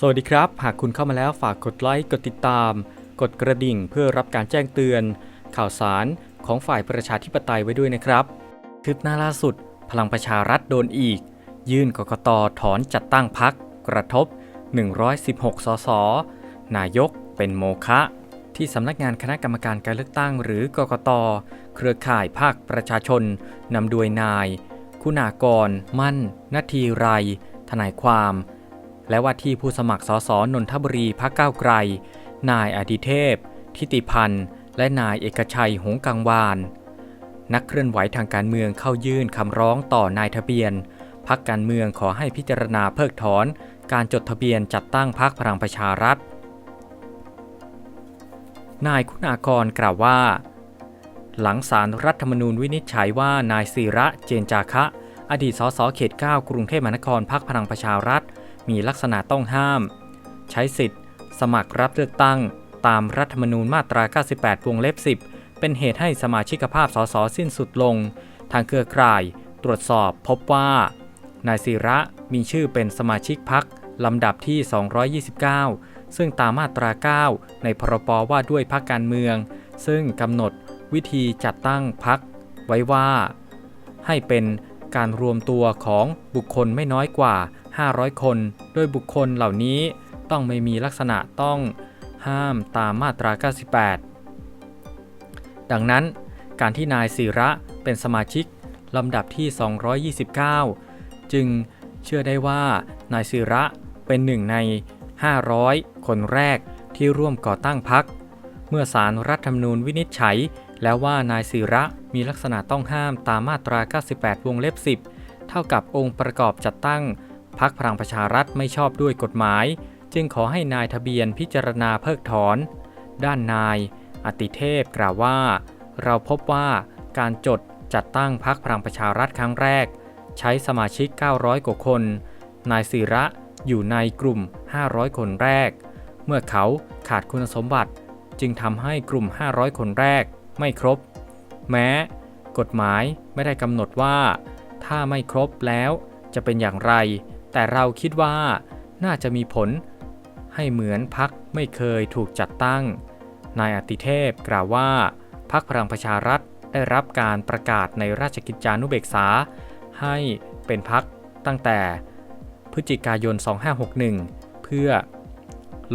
สวัสดีครับ หากคุณเข้ามาแล้วฝากกดไลค์ กดติดตาม กดกระดิ่งเพื่อรับการแจ้งเตือน ข่าวสารของฝ่ายประชาธิปไตยไว้ด้วยนะครับคืบหน้าล่าสุด พลังประชารัฐโดนอีก ยื่นกกตถอนจัดตั้งพัก กระทบ 116 สส นายกเป็นโมฆะที่สำนักงานคณะกรรมการการเลือกตั้งหรือกกต เครือข่ายภาคประชาชนนำโดยนาย คุณากร มั่น นาทีไร ทนายความ และว่าที่ผู้สมัครสสนนทบุรีพักก้าวไกล นายอดิเทพ ทิติพันธ์ และนายเอกชัยหงกังวาน นักเคลื่อนไหวทางการเมืองเข้ายื่นคำร้องต่อนายทะเบียน พักการเมืองขอให้พิจารณาเพิกถอน การจดทะเบียนจัดตั้งพักพลังประชารัฐ นายคุณากรกล่าวว่า หลังสารรัฐธรรมนูญวินิจฉัยว่านายศิระเจนจาคะ อดีตสสเขต 9 กรุงเทพมหานครพักพลังประชารัฐ มีลักษณะต้องห้าม ใช้สิทธิ์ สมัครรับเลือกตั้ง ตามรัฐธรรมนูญมาตรา 98 วงเล็บ 10 เป็นเหตุให้สมาชิกภาพสสสิ้นสุดลง ทางเครือข่าย ตรวจสอบพบว่า นายศิระมีชื่อเป็นสมาชิกพักลำดับที่ 229 ซึ่งตามมาตรา 9 ในพรบว่าด้วยพักการเมือง ซึ่งกำหนดวิธีจัดตั้งพักไว้ว่า ให้เป็นการรวมตัวของบุคคลไม่น้อยกว่า 500 คน โดยบุคคลเหล่านี้ต้องไม่มีลักษณะต้องห้ามตามมาตรา 98 ดังนั้นการที่นายศิระเป็นสมาชิกลำดับที่ 229 จึงเชื่อได้ว่านายศิระเป็นหนึ่งใน 500 คนแรกที่ร่วมก่อตั้งพัก เมื่อสารรัฐธรรมนูญวินิจฉัย แล้วว่านายศิระมีลักษณะต้องห้ามตามมาตรา 98 วงเล็บ 10 เท่ากับองค์ประกอบจัดตั้ง พักพลังประชารัฐไม่ชอบด้วยกฎหมาย จึงขอให้นายทะเบียนพิจารณาเพิกถอน ด้านนาย อติเทพกล่าวว่า เราพบว่าการจดจัดตั้งพักพลังประชารัฐครั้งแรก ใช้สมาชิก 900 กว่าคน นายศิระอยู่ในกลุ่ม 500 คนแรก เมื่อเขาขาดคุณสมบัติ จึงทำให้กลุ่ม 500 คนแรก ไม่ครบ แม้ กฎหมายไม่ได้กำหนดว่า ถ้าไม่ครบแล้วจะเป็นอย่างไร แต่เราคิดว่าน่าจะมีผลให้เหมือนพักไม่เคยถูกจัดตั้ง นายอติเทพกล่าวว่า พักพลังประชารัฐได้รับการประกาศในราชกิจจานุเบกษา ให้เป็นพักตั้งแต่พฤศจิกายน 2561 เพื่อ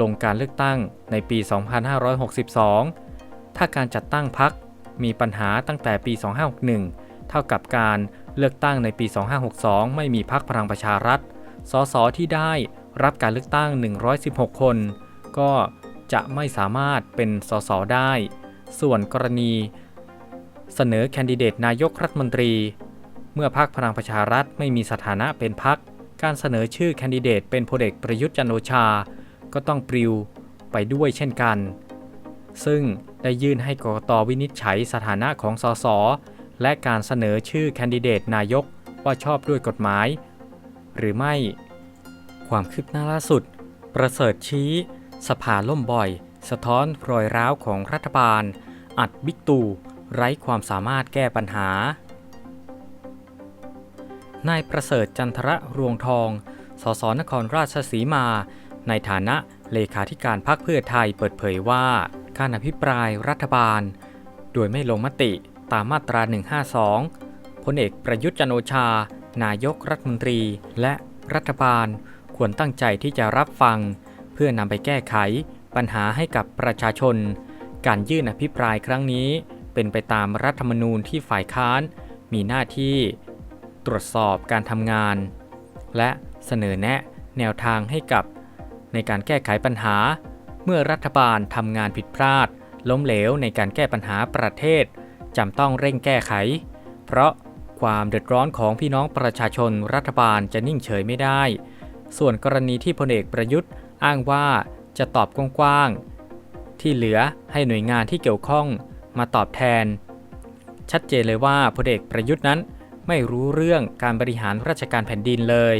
ลงการเลือกตั้งในปี 2562 ถ้าการจัดตั้งพักมีปัญหาตั้งแต่ปี 2561 เท่ากับการเลือกตั้งในปี 2562 ไม่มีพักพลังประชารัฐ สสที่ได้รับการเลือกตั้ง 116 คน ก็จะไม่สามารถเป็นสสได้ ส่วนกรณี เสนอแคนดิเดตนายกรัฐมนตรี เมื่อพักพลังประชารัฐไม่มีสถานะเป็นพักการเสนอชื่อแคนดิเดตเป็นพลเอกประยุทธ์จันโอชา ก็ต้องปลิวไปด้วยเช่นกัน ซึ่งได้ยื่นให้กรกตวินิจฉัยสถานะของสสและการเสนอชื่อแคนดิเดตนายกว่าชอบด้วยกฎหมาย หรือไม่ ความคืบหน้าล่าสุด ประเสริฐชี้ สภาล่มบ่อย สะท้อนรอยร้าวของรัฐบาล อัดบิ๊กตู่ไร้ความสามารถแก้ปัญหา นายประเสริฐจันทระรวงทอง สสนครราชสีมา ในฐานะเลขาธิการพรรคเพื่อไทยเปิดเผยว่า การอภิปรายรัฐบาล โดยไม่ลงมติตามมาตรา 152พลเอกประยุทธ์จันโอชา นายกรัฐมนตรี และรัฐบาลควรตั้งใจที่จะรับฟัง เพื่อนำไปแก้ไขปัญหาให้กับประชาชน การยื่นอภิปรายครั้งนี้ เป็นไปตามรัฐธรรมนูญที่ฝ่ายค้าน มีหน้าที่ ตรวจสอบการทำงาน และเสนอแนะแนวทางให้กับ ในการแก้ไขปัญหา เมื่อรัฐบาลทำงานผิดพลาด ล้มเหลวในการแก้ปัญหาประเทศจำต้องเร่งแก้ไข เพราะ ความเดือดร้อนของพี่น้องประชาชนรัฐบาลจะนิ่งเฉยไม่ได้ ส่วนกรณีที่พลเอกประยุทธ์อ้างว่าจะตอบกว้างๆ ที่เหลือให้หน่วยงานที่เกี่ยวข้องมาตอบแทน ชัดเจนเลยว่าพลเอกประยุทธ์นั้นไม่รู้เรื่องการบริหารราชการแผ่นดินเลย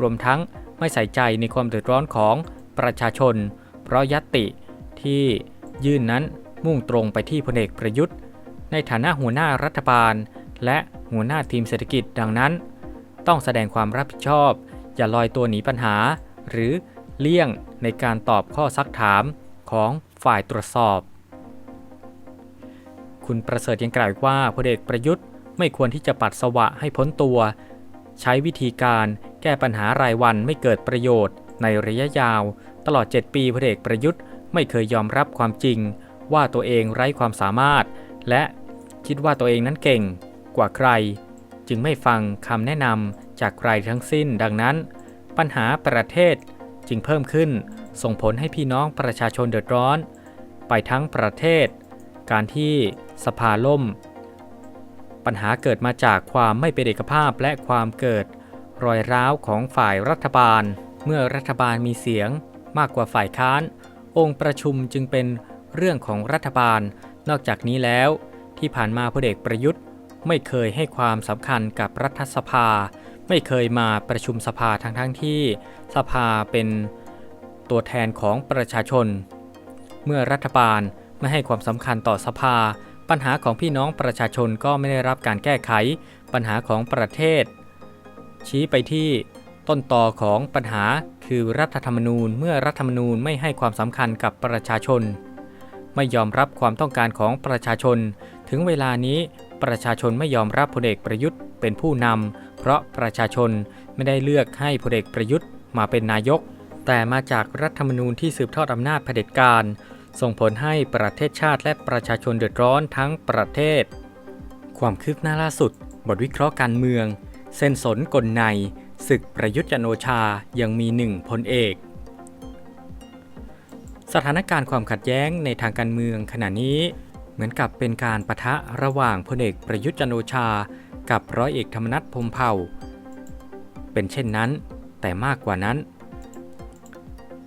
รวมทั้งไม่ใส่ใจในความเดือดร้อนของประชาชน เพราะยัตติที่ยื่นนั้นมุ่งตรงไปที่พลเอกประยุทธ์ ในฐานะหัวหน้ารัฐบาล และหัวหน้าทีมเศรษฐกิจดังนั้น ต้องแสดงความรับผิดชอบ อย่าลอยตัวหนีปัญหา หรือเลี่ยงในการตอบข้อซักถามของฝ่ายตรวจสอบ คุณประเสริฐยังกล่าวอีกว่าพลเอกประยุทธ์ไม่ควรที่จะปัดสวะให้พ้นตัว ใช้วิธีการแก้ปัญหารายวันไม่เกิดประโยชน์ ในระยะยาว ตลอด 7 ปีพลเอกประยุทธ์ไม่เคยยอมรับความจริง ว่าตัวเองไร้ความสามารถ และคิดว่าตัวเองนั้นเก่ง ว่าใคร จึงไม่ฟังคำแนะนำจากใครทั้งสิ้นดังนั้น ปัญหาประเทศจึงเพิ่มขึ้นส่งผลให้พี่น้องประชาชนเดือดร้อน ไปทั้งประเทศ การที่สภาล่ม ปัญหาเกิดมาจากความไม่เป็นเอกภาพและความเกิด รอยร้าวของฝ่ายรัฐบาล เมื่อรัฐบาลมีเสียงมากกว่าฝ่ายค้าน องค์ประชุมจึงเป็นเรื่องของรัฐบาล นอกจากนี้แล้ว ที่ผ่านมาพลเอกประยุทธ์ ไม่เคยให้ความสำคัญกับรัฐสภา ไม่เคยมาประชุมสภาทั้งทั้งที่สภาเป็นตัวแทนของประชาชน เมื่อรัฐบาลไม่ให้ความสำคัญต่อสภา ปัญหาของพี่น้องประชาชนก็ไม่ได้รับการแก้ไข ปัญหาของประเทศ ชี้ไปที่ต้นตอของปัญหาคือรัฐธรรมนูญเมื่อรัฐธรรมนูญไม่ให้ความสำคัญกับประชาชน ไม่ยอมรับความต้องการของประชาชน ถึงเวลานี้ ประชาชนไม่ยอมรับพลเอกประยุทธ์เป็นผู้นำ เพราะประชาชนไม่ได้เลือกให้พลเอกประยุทธ์มาเป็นนายก แต่มาจากรัฐธรรมนูญที่สืบทอดอำนาจเผด็จการ ส่งผลให้ประเทศชาติและประชาชนเดือดร้อนทั้งประเทศ ความคืบหน้าล่าสุด บทวิเคราะห์การเมือง เส้นสนกลในศึกประยุทธ์จันโอชายังมีหนึ่งพลเอกสถานการณ์ความขัดแย้งในทางการเมืองขณะนี้ มือนกับเป็นการประทะระหว่างพลเอกประยุทธ์จันโอชา กับร้อยเอกธรรมนัฐพรมเผ่า เป็นเช่นนั้นแต่มากกว่านั้น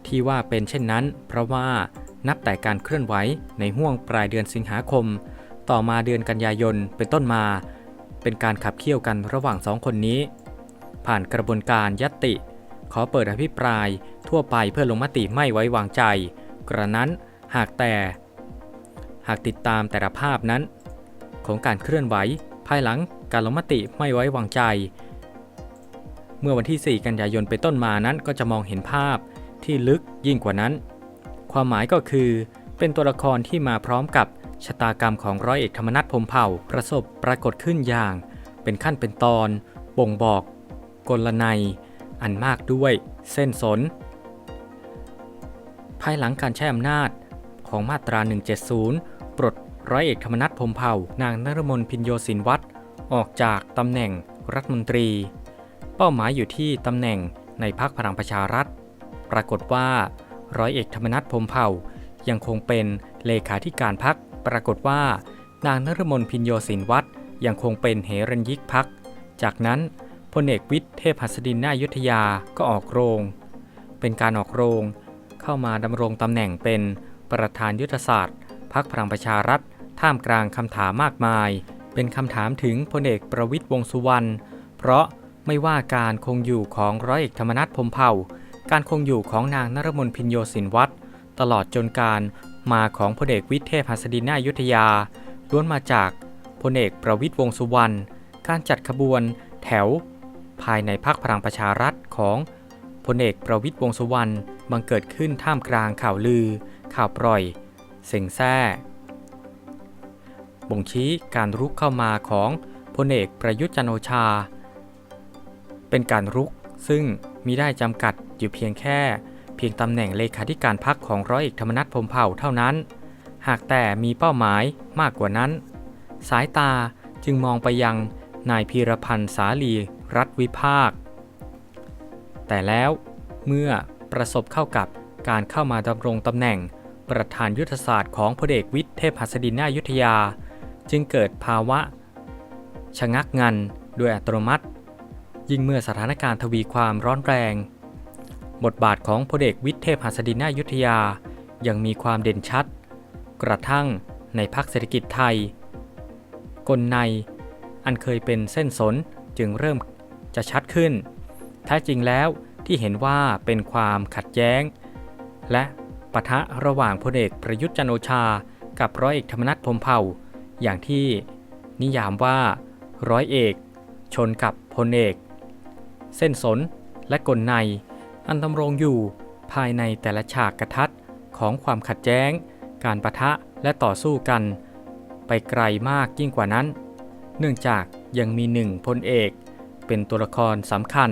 ที่ว่าเป็นเช่นนั้น เพราะว่านับแต่การเคลื่อนไหวในห่วงปลายเดือนสิงหาคม ต่อมาเดือนกันยายนเป็นต้นมา เป็นการขับเคี่ยวกันระหว่างสองคนนี้ ผ่านกระบวนการยัตติ ขอเปิดอภิปรายทั่วไปเพื่อลงมติไม่ไว้วางใจ กระนั้นหากแต่ หากติดตามแต่ละภาพนั้น ของการเคลื่อนไหว ภายหลังการลงมติไม่ไว้วางใจ เมื่อวันที่ 4 กันยายนเป็นต้นมานั้นก็จะมองเห็นภาพที่ลึกยิ่งกว่านั้น ความหมายก็คือ เป็นตัวละครที่มาพร้อมกับชะตากรรมของร้อยเอกธรรมนัฐพรมเผ่าประสบปรากฏขึ้นอย่าง เป็นขั้นเป็นตอน บ่งบอก กลนัยอันมากด้วย เส้นสน ภายหลังการใช้อำนาจของมาตรา 170 ปลดร้อยเอกธรรมนัฐพรมเผ่านางนรมนพินโยสินวัตรออกจากตำแหน่งรัฐมนตรี เป้าหมายอยู่ที่ตำแหน่งในพรรคพลังประชารัฐ ปรากฏว่าร้อยเอกธรรมนัฐพรมเผ่ายังคงเป็นเลขาธิการพักปรากฏว่านางนรมนพินโยสินวัตรยังคงเป็นเหรัญยิกพัก จากนั้นพลเอกวิทย์เทพหัสดินนายุทธยาก็ออกโรง เป็นการออกโรง เข้ามาดำรงตำแหน่งเป็นประธานยุทธศาสตร์ พักพลังประชารัฐ ท่ามกลางคำถามมากมาย เป็นคำถามถึงพลเอกประวิทย์วงสุวรรณ เพราะไม่ว่าการคงอยู่ของร้อยเอกธรรมนัฐพรมเผ่า การคงอยู่ของนางนรมนพินโยสินวัตรตลอดจนการมาของพลเอกวิเทพหัสดินนายุทธยา ล้วนมาจากพลเอกประวิทย์วงสุวรรณ การจัดขบวนแถว ภายในพรรคพลังประชารัฐของพลเอกประวิทย์วงสุวรรณบังเกิดขึ้นท่ามกลางข่าวลือ ข่าวปล่อย เซ็งแซ่บ่งชี้การรุกเข้ามาของพลเอกประยุทธ์จันโอชา เป็นการรุกซึ่งมิได้จำกัดอยู่เพียงแค่ เพียงตำแหน่งเลขาธิการพรรคของร้อยเอกธรรมนัฐพรมเผ่าเท่านั้น หากแต่มีเป้าหมายมากกว่านั้น สายตาจึงมองไปยังนายพีรพันธ์สาลีรัฐวิภาค แต่แล้วเมื่อประสบเข้ากับการเข้ามาดำรงตำแหน่ง ประธานยุทธศาสตร์ของพลเอกวิทย์เทพหัสดินนายุทธยา จึงเกิดภาวะ ชะงักงันโดยอัตโนมัติ ยิ่งเมื่อสถานการณ์ทวีความร้อนแรง บทบาทของพลเอกวิทย์เทพหัสดินนายุทธยายังมีความเด่นชัด กระทั่งในพรรคเศรษฐกิจไทย กลในอันเคยเป็นเส้นสนจึงเริ่มจะชัดขึ้นแท้จริงแล้วที่เห็นว่าเป็นความขัดแย้ง และ ปะทะระหว่างพลเอกประยุทธ์จันโอชา กับร้อยเอกธรรมนัฐพรมเผ่า อย่างที่นิยามว่าร้อยเอก ชนกับพลเอก เส้นสนและกลใน อันดำรงอยู่ภายในแต่ละฉากกระทัดของความขัดแย้ง การประทะและต่อสู้กัน ไปไกลมากยิ่งกว่านั้น เนื่องจากยังมีหนึ่งพลเอก เป็นตัวละครสำคัญ